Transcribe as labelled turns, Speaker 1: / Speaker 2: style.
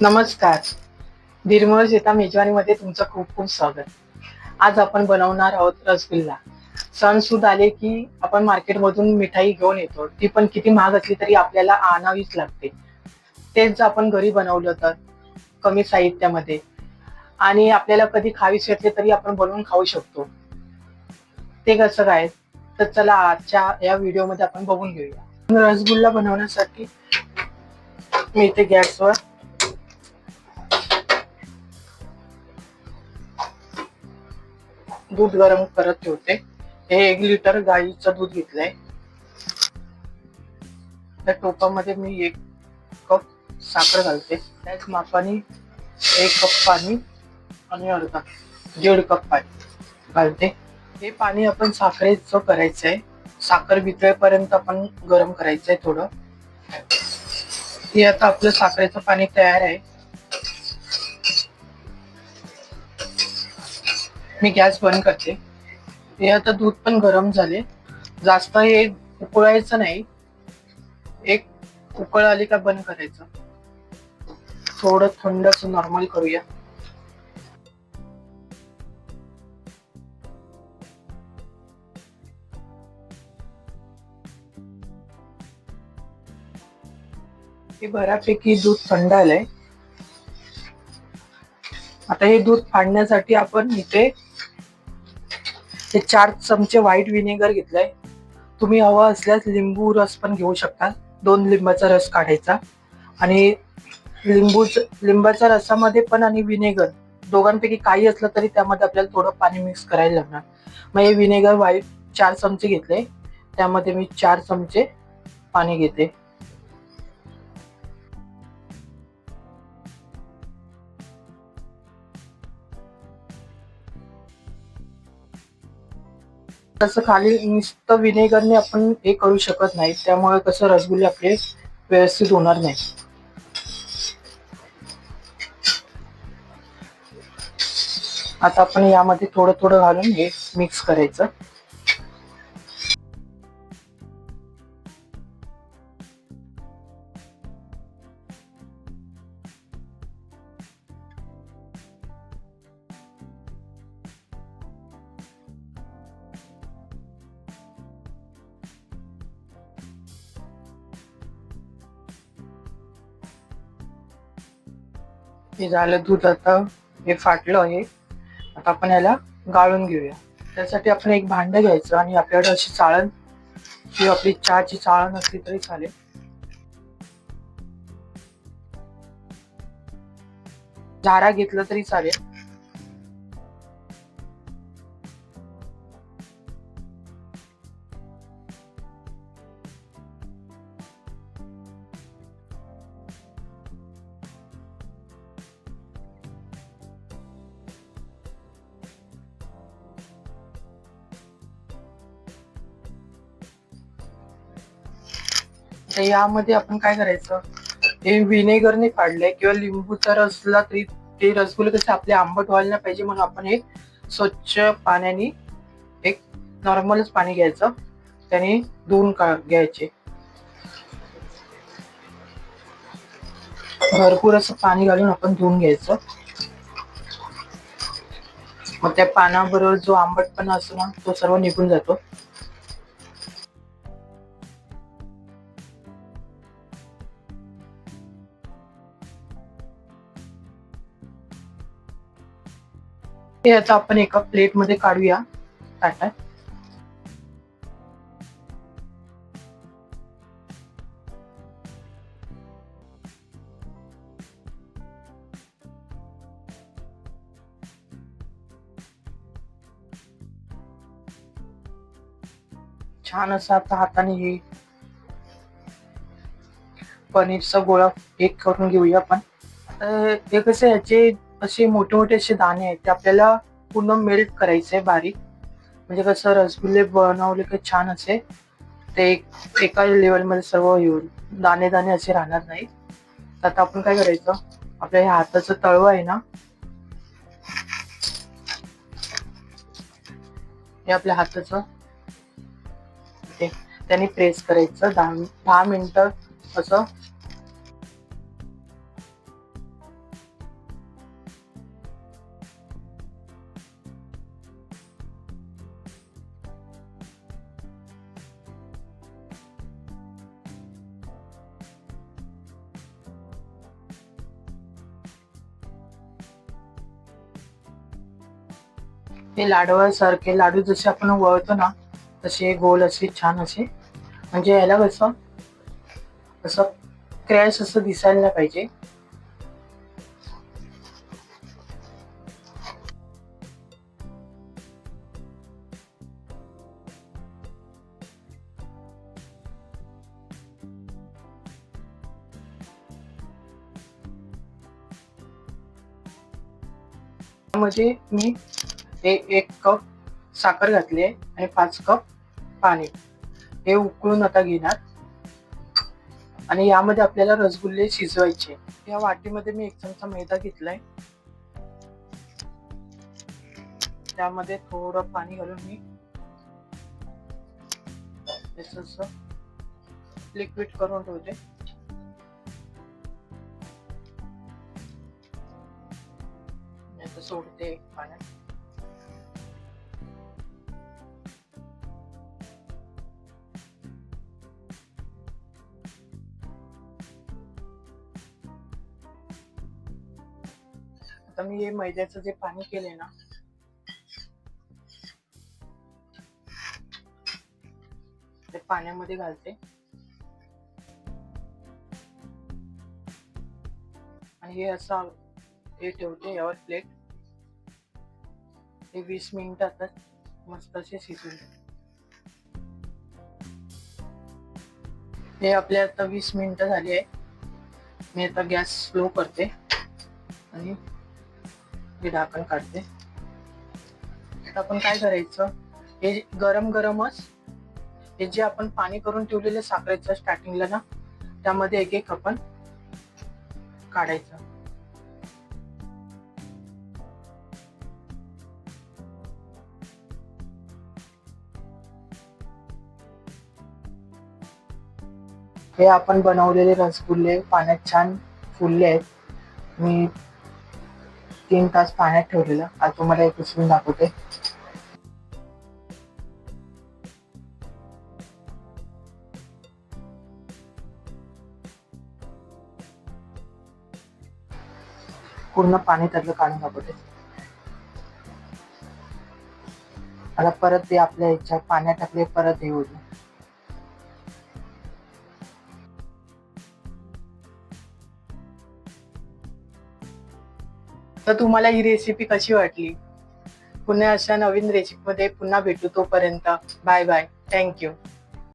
Speaker 1: नमस्कार. निर्मळ शेता मेजवानीमध्ये तुमचं खूप खूप स्वागत. आज आपण बनवणार आहोत रसगुल्ला. सण सुद आले की आपण मार्केटमधून मिठाई घेऊन येतो. ती पण किती महाग असली तरी आपल्याला आणावीच लागते. तेच आपण घरी बनवलं तर कमी साहित्यामध्ये. आणि आपल्याला कधी खावीच वाटले तरी आपण बनवून खाऊ शकतो. ते कसं काय? तर चला आजच्या या व्हिडिओमध्ये आपण बघून घेऊया. रसगुल्ला बनवण्यासाठी मी इथे गॅसवर दूध गरम करत ठेवते. हे एक लिटर गाईचं दूध घेतलंय. त्या टोपामध्ये मी एक कप साखर घालते. त्याच मापाने एक कप पाणी आणि अर्धा दीड कप पाणी घालते. हे पाणी आपण साखरेचं आहे साखर वितळेपर्यंत आपण गरम करायचंय थोडं. हे आता आपलं साखरेचं पाणी तयार आहे. मी गॅस बंद करते. हे आता दूध पण गरम झाले. जास्त हे उकळायचं नाही. एक उकळ आली का बंद करायचं. थोडं थंडच नॉर्मल करूया. हे बऱ्यापैकी दूध थंड आलंय. आता हे दूध फाडण्यासाठी आपण इथे ते चार चमचे व्हाईट विनेगर घेतलंय. तुम्ही हवं असल्यास लिंबू रस पण घेऊ शकता. दोन लिंबाचा रस काढायचा. आणि लिंबूच लिंबाच्या रसामध्ये पण आणि विनेगर दोघांपैकी काही असलं तरी त्यामध्ये आपल्याला थोडं पाणी मिक्स करायला लागणार. मग हे विनेगर व्हाईट चार चमचे घेतले. त्यामध्ये मी चार चमचे पाणी घेते. तसं खाली नुसतं विनेगरने आपण हे करू शकत नाही. त्यामुळे कसं रसगुल्ले आपले व्यवस्थित होणार नाही. आता आपण यामध्ये थोडं थोडं घालून हे मिक्स करायचं. हे झालं दूध आता हे फाटलं आहे. आता आपण याला गाळून घेऊया. त्यासाठी आपण एक भांड घ्यायचं आणि आपल्याकडे अशी चाळण किंवा आपली चहाची चाळण असली तरी चालेल. झारा घेतलं तरी चालेल. तर यामध्ये आपण काय करायचं? हे विनेगरने फाडलंय किंवा लिंबूचा रसला तरी ते रसगुल्ले कसे आपले आंबट व्हायला नाही पाहिजे म्हणून आपण हे स्वच्छ पाण्याने एक नॉर्मलच पाणी घ्यायचं. त्याने धुवून का घ्यायचे. भरपूर असं पाणी घालून आपण धुवून घ्यायचं. मग त्या पानाबरोबर जो आंबटपणा असतो ना तो सर्व निघून जातो. हे याचा आपण एका प्लेटमध्ये काढूया. ताटात छान असं आता हाताने हे पनीरचा गोळा एक करून घेऊया आपण. आता हे कसं याचे असे मोठे मोठे असे दाणे आहेत ते आपल्याला पूर्ण मेल्ट करायचे बारीक. म्हणजे कसं रसगुल्ले बनवले की छान असे. ते एका लेवलमध्ये सर्व येऊन दाणे दाणे असे राहणार नाही तर आता आपण काय करायचं? आपल्या ह्या हाताचं तळव आहे ना? हे आपल्या हाताचं. त्याने प्रेस करायचं. दहा दहा मिनिटं असं हे लाडवासारखे लाडू जसे आपण वळतो ना तसे गोल असे छान असे. म्हणजे याला कसं असं क्रॅश असं दिसायला नाही पाहिजे. त्यामध्ये मी हे एक कप साखर घातली आहे आणि पाच कप पाणी. हे उकळून आता घेणार. आणि यामध्ये आपल्याला रसगुल्ले शिजवायचे. या वाटीमध्ये मी एक चमचा मैदा घेतलाय. त्यामध्ये थोडं पाणी घालून मी लिक्विड करून ठेवते. सोडते पाण्यात. आता मी हे मैद्याचं जे पाणी केलंय ना ते पाण्यामध्ये घालते. आणि हे असं हे ठेवते यावर प्लेट हे वीस मिनिटातच मस्त असे शिजून हे आपले आता वीस मिनिटं झाली आहे. मी आता गॅस स्लो करते. आणि हे ढाकण काढते. आता आपण काय करायचं? हे गरम गरमच हे जे आपण पाणी करून ठेवलेलं साखरेचं स्टार्टिंगला ना त्यामध्ये एक एक आपण काढायचं. हे आपण बनवलेले रसगुल्ले पाण्यात छान फुलले आहेत मी तीन तास पाण्यात ठेवलेलं. आज तुम्हाला एक उचलून दाखवते. पूर्ण पाणी त्यातलं काढून दाखवते. आता परत ते आपल्या ह्याच्या पाण्यात टाकले परत हे होते तर तुम्हाला ही रेसिपी कशी वाटली? पुन्हा अशा नवीन रेसिपीमध्ये पुन्हा भेटू तोपर्यंत. Bye bye thank you